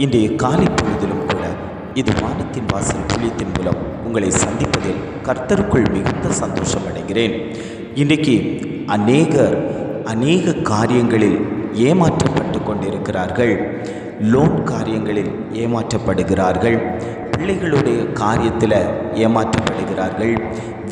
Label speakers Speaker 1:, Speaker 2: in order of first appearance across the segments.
Speaker 1: இன்றைய காலை பொழுதிலும் கூட இது வானத்தின் வாசல் துளியத்தின் மூலம் உங்களை சந்திப்பதில் கர்த்தருக்குள் மிகுந்த சந்தோஷம் அடைகிறேன். இன்றைக்கு அநேகர் அநேக காரியங்களில் ஏமாற்றப்பட்டு கொண்டிருக்கிறார்கள். லோன் காரியங்களில் ஏமாற்றப்படுகிறார்கள். பிள்ளைகளுடைய காரியத்தில் ஏமாற்றப்படுகிறார்கள்.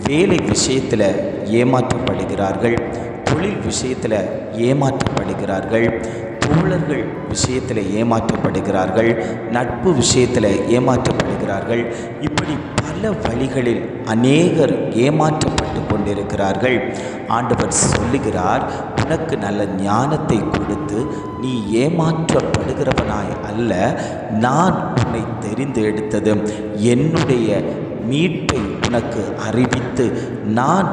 Speaker 1: வேலை விஷயத்தில் ஏமாற்றப்படுகிறார்கள். தொழில் விஷயத்தில் ஏமாற்றப்படுகிறார்கள். தோழர்கள் விஷயத்தில் ஏமாற்றப்படுகிறார்கள் நட்பு விஷயத்தில் ஏமாற்றப்படுகிறார்கள். இப்படி பல வழிகளில் அநேகர் ஏமாற்றப்பட்டு கொண்டிருக்கிறார்கள். ஆண்டவர் சொல்லுகிறார் உனக்கு நல்ல ஞானத்தை கொடுத்து நீ ஏமாற்றப்படுகிறவனாய் அல்ல நான் உன்னை தெரிந்து எடுத்தது என்னுடைய மீட்பை உனக்கு அறிவித்து நான்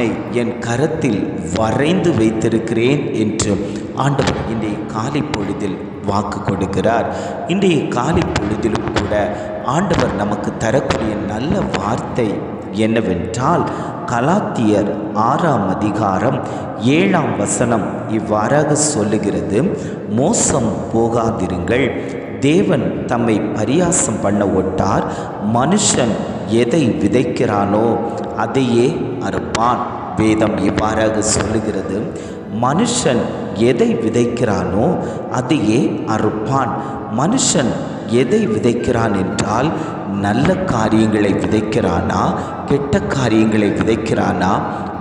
Speaker 1: அவனை என் கரத்தில் வரைந்து வைத்திருக்கிறேன் என்று ஆண்டவர் இன்றைய காலை பொழுதில் வாக்கு கொடுக்கிறார். இன்றைய காலை பொழுதிலும் கூட ஆண்டவர் நமக்கு தரக்கூடிய நல்ல வார்த்தை என்னவென்றால் கலாத்தியர் ஆறாம் அதிகாரம் ஏழாம் வசனம் இவ்வாறாக சொல்லுகிறது மோசம் போகாதிருங்கள். தேவன் தம்மை பரியாசம் பண்ண ஒட்டார். மனுஷன் எதை விதைக்கிறானோ அதையே அறுப்பான். வேதம் இவ்வாறாக சொல்லுகிறது மனுஷன் எதை விதைக்கிறானோ அதையே அறுப்பான். மனுஷன் எதை விதைக்கிறான் என்றால் நல்ல காரியங்களை விதைக்கிறானா கெட்ட காரியங்களை விதைக்கிறானா?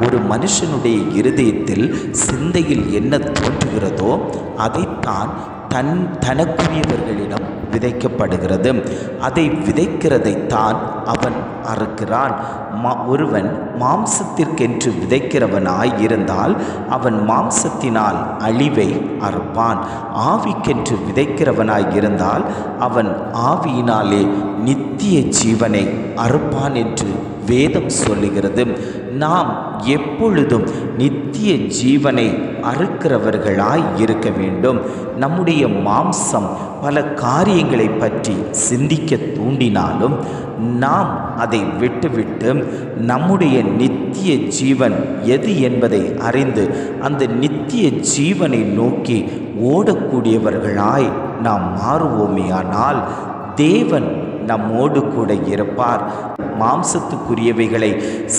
Speaker 1: ஒரு மனுஷனுடைய இருதயத்தில் சிந்தையில் என்ன தோன்றுகிறதோ அதைத்தான் தன் தனக்குரியவர்களிடம் விதைக்கப்படுகிறது. அதை விதைக்கிறதைத்தான் அவன் அறுக்கிறான். மா ஒருவன் மாம்சத்திற்கென்று விதைக்கிறவனாய் இருந்தால் அவன் மாம்சத்தினால் அழிவை அறுப்பான். ஆவிக்கென்று விதைக்கிறவனாய் இருந்தால் அவன் ஆவியினாலே நித்திய ஜீவனை அறுப்பான் என்று வேதம் சொல்லுகிறது. நாம் எப்பொழுதும் நித்திய ஜீவனை அறுக்கிறவர்களாய் இருக்க வேண்டும். நம்முடைய மாம்சம் பல காரியங்களை பற்றி சிந்திக்க தூண்டினாலும் நாம் அதை விட்டுவிட்டு நம்முடைய நித்திய ஜீவன் எது என்பதை அறிந்து அந்த நித்திய ஜீவனை நோக்கி ஓடக்கூடியவர்களாய் நாம் மாறுவோமேயானால் தேவன் நம்மோடு கூட இருப்பார். மாம்சத்துக்குரியவைகளை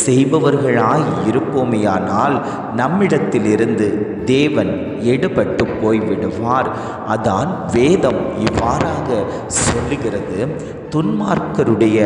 Speaker 1: செய்பவர்களாய் இருப்போமேயானால் நம்மிடத்திலிருந்து தேவன் எடுபட்டு போய்விடுவார். அதான் வேதம் இவ்வாறாக சொல்லுகிறது. துன்மார்க்கருடைய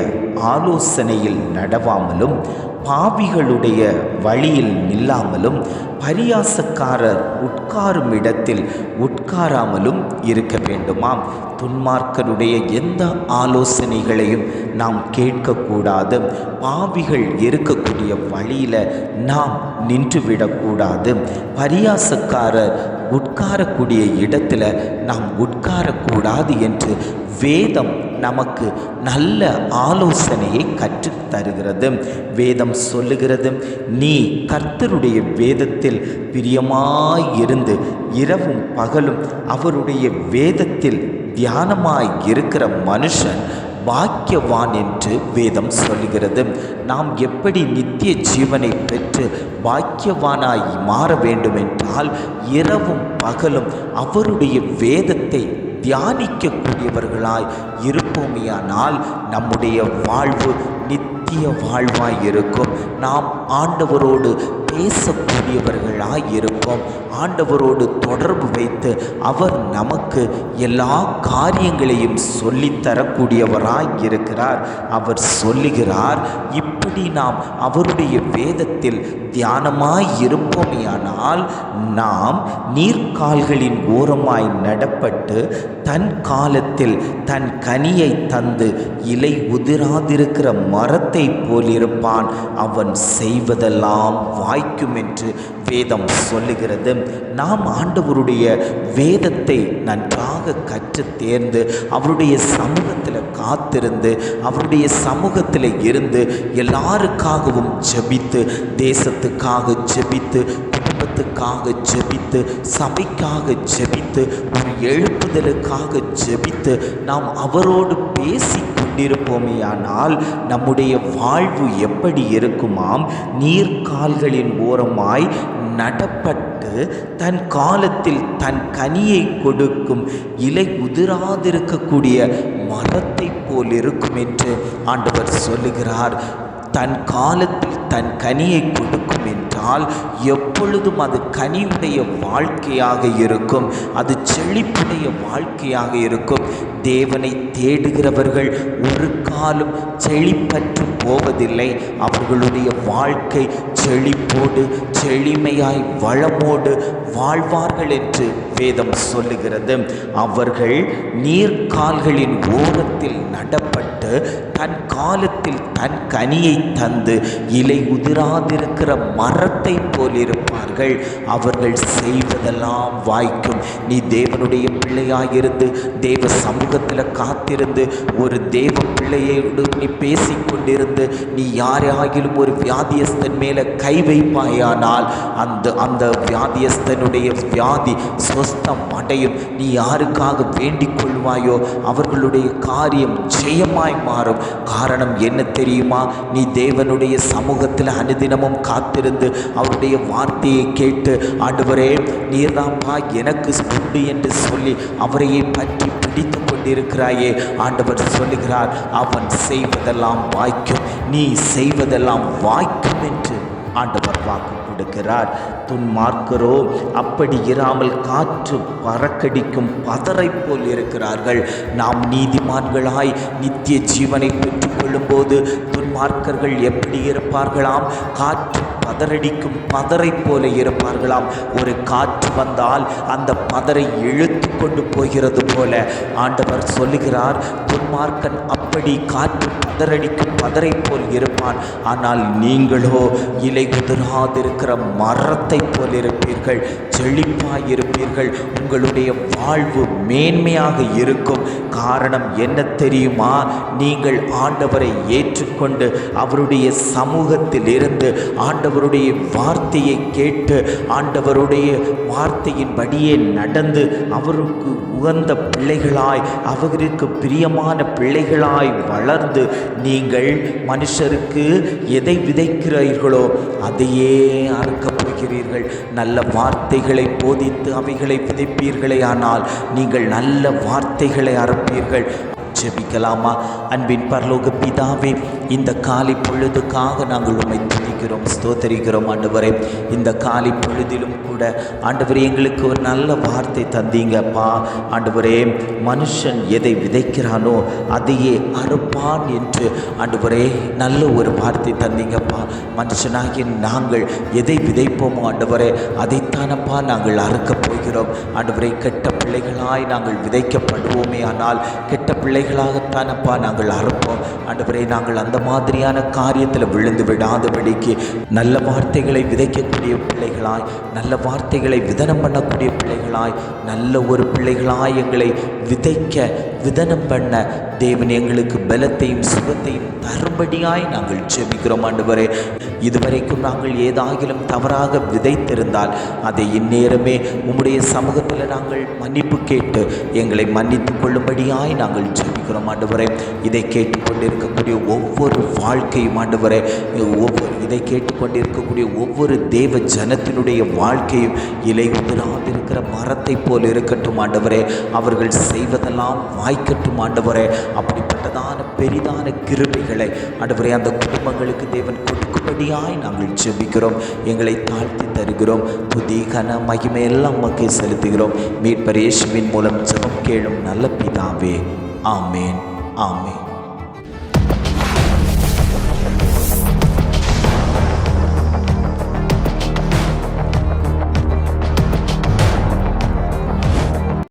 Speaker 1: ஆலோசனையில் நடவாமலும் பாவிகளுடைய வழியில் நில்லாமலும் பரியாசக்காரர் உட்காரும் இடத்தில் உட்காராமலும் இருக்க வேண்டுமாம். துன்மார்க்கருடைய எந்த ஆலோசனைகளையும் நாம் கேட்கக்கூடாது. பாவிகள் இருக்கக்கூடிய வழியில் நாம் நின்றுவிடக்கூடாது. பரியாசக்காரர் உட்காரக்கூடிய இடத்துல நாம் உட்காரக்கூடாது என்று வேதம் நமக்கு நல்ல ஆலோசனையை கற்றுத் தருகிறது வேதம் சொல்லுகிறது நீ கர்த்தருடைய வேதத்தில் பிரியமாயிருந்து இரவும் பகலும் அவருடைய வேதத்தில் தியானமாய் இருக்கிற மனுஷன் பாக்கியவான் என்று வேதம் சொல்கிறது நாம் எப்படி நித்திய ஜீவனை பெற்று பாக்கியவானாய் மாற வேண்டுமென்றால் இரவும் பகலும் அவருடைய வேதத்தை தியானிக்கக்கூடியவர்களாய் இருப்போமையானால் நம்முடைய வாழ்வு நித்திய வாழ்வாய் இருக்கும். நாம் ஆண்டவரோடு பேசக்கூடியவர்களாயிருப்போம் ஆண்டவரோடு தொடர்பு வைத்து அவர் நமக்கு எல்லா காரியங்களையும் சொல்லித்தரக்கூடியவராயிருக்கிறார் அவர் சொல்லுகிறார் இப்படி நாம் அவருடைய வேதத்தில் தியானமாய் இருப்போமேயானால் நாம் நீர்க்கால்களின் ஓரமாய் நடப்பட்டு தன் காலத்தில் தன் கனியை தந்து இலை உதிராதிருக்கிற மரத்தை போலிருப்பான். அவன் செய்வதெல்லாம் பாதிக்கும் என்று வேதம் சொல்லுகிறது. நாம் ஆண்டவருடைய வேதத்தை நன்றாக கற்று தேர்ந்து அவருடைய சமூகத்தில் காத்திருந்து அவருடைய சமூகத்தில் இருந்து எல்லாருக்காகவும் ஜெபித்து தேசத்துக்காக ஜபித்து குடும்பத்துக்காக ஜெபித்து சபைக்காக ஜெபித்து ஒரு விடுதலுக்காக ஜெபித்து நாம் அவரோடு பேசி கொண்டிருப்போமேயானால் நம்முடைய வாழ்வு எப்படி இருக்குமாம்? நீர்கால்களின் ஓரமாய் நடப்பட்டு தன் காலத்தில் தன் கனியை கொடுக்கும் இலை உதிராதிருக்கக்கூடிய மரத்தை போல் இருக்கும் என்று ஆண்டவர் சொல்லுகிறார். தன் காலத்தில் தன் கனியை கொடுக்கும் என்றால் எப்பொழுதும் அது கனியுடைய வாழ்க்கையாக இருக்கும். அது செழிப்புடைய வாழ்க்கையாக இருக்கும். தேவனை தேடுகிறவர்கள் ஒரு காலம் செழிப்பற்று போவதில்லை. அவர்களுடைய வாழ்க்கை செழிப்போடு செழிமையாய் வளமோடு வாழ்வார்கள் என்று வேதம் சொல்லுகிறது. அவர்கள் நீர்கால்களின் ஓரத்தில் நட தன் காலத்தில் தன் கனியை தந்து இலை உதிராதிருக்கிற மரத்தை போல் இருப்பார்கள் அவர்கள் செய்வதெல்லாம் வாய்க்கும். நீ தேவனுடைய பிள்ளையாயிருந்து தேவ சமூகத்தில் காத்திருந்து ஒரு தேவ பிள்ளையை நீ பேசி கொண்டிருந்து நீ யாராகிலும் ஒரு வியாதியஸ்தன் மேலே கை வைப்பாயானால் அந்த அந்த வியாதியஸ்தனுடைய வியாதி சொஸ்தம் அடையும். நீ யாருக்காக வேண்டிக் கொள்வாயோ அவர்களுடைய காரியம் ஜெயமாய் மாறும். காரணம் என்ன தெரியுமா? நீ தேவனுடைய சமூகத்தில் அனுதினமும் காத்திருந்து அவருடைய வார்த்தையை கேட்டு ஆண்டவரே நீர்தாம்பா எனக்கு உண்டு என்று சொல்லி அவரையே பற்றி கொண்டிருக்கிறாயே. ஆண்டவர் சொல்லுகிறார் அவன் செய்வதெல்லாம் வாய்க்கும் நீ செய்வதெல்லாம் வாய்க்கும் என்று ஆண்டவர் வாக்கு கொடுக்கிறார். துன்மார்க்கரோ அப்படி இராமல் காற்று காக்கடிக்கும் பதரை போல் இருக்கிறார்கள். நாம் நீதிமான்களாய் நித்திய ஜீவனை பெற்றுக்கொள்ளும்போது துன்மார்க்கர்கள் எப்படி இருப்பார்களாம்? காற்று பதறடிக்கும் பதரை போல இருப்பார்களாம். ஒரு காற்று வந்தால் அந்த பதரை இழுத்து கொண்டு போகிறது போல. ஆண்டவர் சொல்லுகிறார் துன்மார்க்கன் அப்படி காற்று பதறடிக்கும் பதரை போல் இருப்பான். ஆனால் நீங்களோ இலை உதிராதிருக்கிற மரத்தை போல் இருப்பீர்கள். செழிப்பாய் இருப்பீர்கள். உங்களுடைய வாழ்வு மேன்மையாக இருக்கும். காரணம் என்ன தெரியுமா? நீங்கள் ஆண்டவரை ஏற்றுக்கொண்டு அவருடைய சமூகத்தில் இருந்து ஆண்டவருடைய வார்த்தையை கேட்டு ஆண்டவருடைய வார்த்தையின்படியே நடந்து அவருக்கு உகந்த பிள்ளைகளாய் அவருக்கு பிரியமான பிள்ளைகளாய் வளர்ந்து நீங்கள் மனுஷருக்கு எதை விதைக்கிறீர்களோ அதையே அறுக்கப் போகிறீர்கள் நல்ல வார்த்தைகளை போதித்து அவைகளை விதைப்பீர்களே ஆனால் நீங்கள் நல்ல வார்த்தைகளை அறுப்பீர்கள். ஜெபிக்கலாமா? அன்பின் பரலோக பிதாவே இந்த காலை பொழுதுக்காக நாங்கள் உமைத்து துதிக்கிறோம் ஸ்தோத்தரிக்கிறோம் ஆண்டவரே. இந்த காலை பொழுதிலும் கூட ஆண்டவரே எங்களுக்கு ஒரு நல்ல வார்த்தை தந்தீங்கப்பா ஆண்டவரே மனுஷன் எதை விதைக்கிறானோ அதையே அறுப்பான் என்று ஆண்டவரே நல்ல ஒரு வார்த்தை தந்தீங்கப்பா மனுஷனாகிய நாங்கள் எதை விதைப்போமோ ஆண்டவரே அதைத்தானப்பா நாங்கள் அறுக்கப் போகிறோம். ஆண்டவரே கெட்ட பிள்ளைகளாய் நாங்கள் விதைக்கப்படுவோமே ஆனால் கெட்ட பிள்ளைகளாகத்தானப்பா நாங்கள் அறுப்போம். ஆண்டவரே நாங்கள் அந்த மாதிரியான காரியத்தில் விழுந்து விடாதபடிக்கு நல்ல வார்த்தைகளை விதைக்கக்கூடிய பிள்ளைகளாய் நல்ல வார்த்தைகளை விதனம் பண்ணக்கூடிய பிள்ளைகளாய் நல்ல ஒரு பிள்ளைகளாய் எங்களை விதைக்க விதனம் பண்ண தேவன் எங்களுக்கு பலத்தையும் சுகத்தையும் தரும்படியாய் நாங்கள் ஜெபிக்கிறோம் ஆண்டவரே. இதுவரைக்கும் நாங்கள் ஏதாகிலும் தவறாக விதைத்திருந்தால் அதை இந்நேரமே உம்முடைய சமூகத்தில் நாங்கள் மன்னிப்பு கேட்டு எங்களை மன்னித்து கொள்ளும்படியாய் நாங்கள் ஜெபிக்கிறோம் ஆண்டவரே. இதை கேட்டுக்கொண்டிருக்கக்கூடிய ஒவ்வொரு வாழ்க்கையும் ஆண்டவரே ஒவ்வொரு இதை கேட்டுக்கொண்டிருக்கக்கூடிய ஒவ்வொரு தேவ ஜனத்தினுடைய வாழ்க்கையும் இலை உதிராதிருக்கிற மரத்தை போல் இருக்கட்டும் ஆண்டவரே. அவர்கள் செய்வதெல்லாம் வாய்க்கட்டும் ஆண்டவரே. அப்படிப்பட்டதான பெரிதான கிருபைகளை ஆண்டவரே அந்த குடும்பங்களுக்கு தேவன் கொடுக்கும்படியாய் நாங்கள் ஜெபிக்கிறோம். எங்களை தாழ்த்தி தருகிறோம். புதி கன மகிமையெல்லாம் மக்கள் செலுத்துகிறோம். மீட்பரேஷுவின் மூலம் ஜெபம் கேளும் நல்ல பிதாவே. ஆமேன். ஆமேன்.